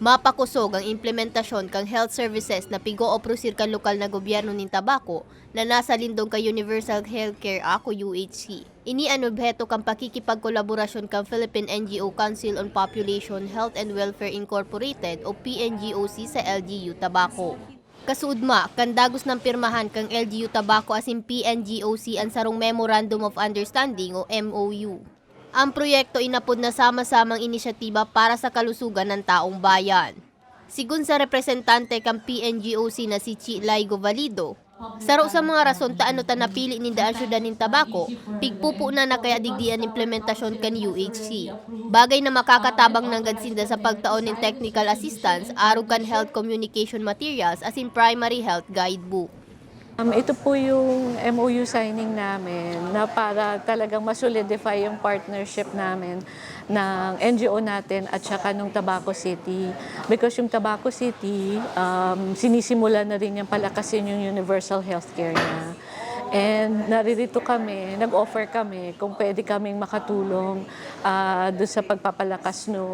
Mapakusog ang implementasyon kang health services na pigo-oprosir kan lokal na gobyerno nin tabako na nasa lindong ka Universal Healthcare Ako UHC. Ini an obheto kang pakikipagkolaborasyon kang Philippine NGO Council on Population Health and Welfare Incorporated o PNGOC sa LGU Tabako. Kasudma, kan dagos ng pirmahan kang LGU Tabako asin PNGOC ang sarong Memorandum of Understanding o MOU. Ang proyekto inapod na sama-samang inisyatiba para sa kalusugan ng taong bayan. Sigun sa representante kang PNGOC na si Chi Laigo Valido, Saro sa mga rason taano ta napili ni daan syudad nin tabako, pigpupo na na kaya digdian implementasyon kan UHC. Bagay na makakatabang ng gadsinda sa pagtaon ng technical assistance, arog kan health communication materials as in primary health guidebook. Um, ito po yung MOU signing namin na para talagang masolidify yung partnership namin ng NGO natin at saka nung Tabaco City. Because yung Tabaco City, um, sinisimula na rin yung palakasin yung universal healthcare niya. And naririto kami, nag-offer kami kung pwede kaming makatulong uh, doon sa pagpapalakas ng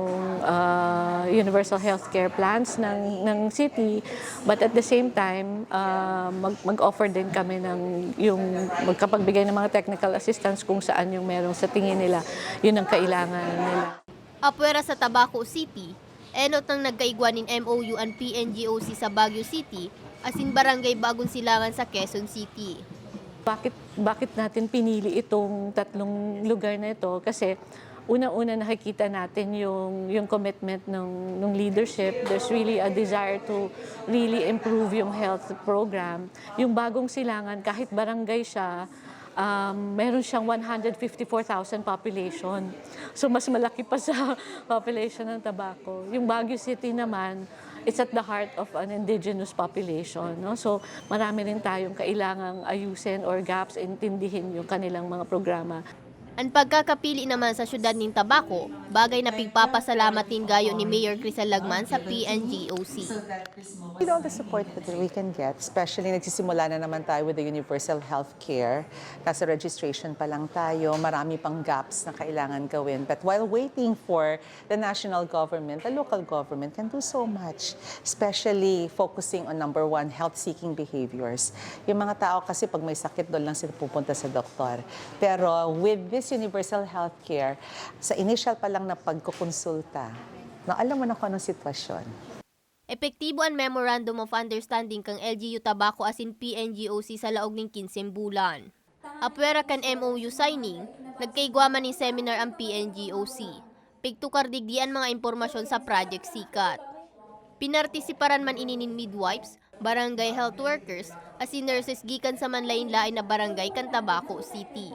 universal healthcare plans ng, ng city. But at the same time, uh, mag, mag-offer din kami ng yung magkapagbigay ng mga technical assistance kung saan yung merong sa tingin nila, yun ang kailangan nila. Apwera sa Tabaco City, enot ng nagkaigwan ng MOU ang PNGOC sa Baguio City, asin barangay Bagong Silangan sa Quezon City. Bakit, bakit natin pinili itong tatlong lugar na ito? Kasi una-una nakikita natin yung, yung commitment ng, ng leadership. There's really a desire to really improve yung health program. Yung bagong silangan, kahit barangay siya, um, meron siyang 154,000 population. So mas malaki pa sa population ng Tabaco. Yung Baguio City naman, it's at the heart of an indigenous population. No? So marami rin tayong kailangang ayusin or gaps, intindihin yung kanilang mga programa. Ang pagkakapili naman sa syudad ng Tabaco, bagay na pigpapasalamat din gayo ni Mayor Crisel Lagman sa PNGOC. With all the support that we can get, especially nagsisimula na naman tayo with the universal health care. Kasi registration pa lang tayo, marami pang gaps na kailangan gawin. But while waiting for the national government, the local government can do so much. Especially focusing on number one, health-seeking behaviors. Yung mga tao kasi pag may sakit, doon lang sila pupunta sa doktor. Pero with this universal health care, sa initial pa lang na pagkukonsulta, na alam mo na kung anong sitwasyon. Epektibo ang Memorandum of Understanding kang LGU Tabaco asin PNGOC sa laog ng 15 bulan. Apwera kan MOU signing, nagkaigwaman ni seminar ang PNGOC. Pigtukar digdian mga impormasyon sa Project Sikat. Pinartisiparan man ininin midwives, barangay health workers, asin nurses gikan sa manlain-lain na barangay kan Tabaco City.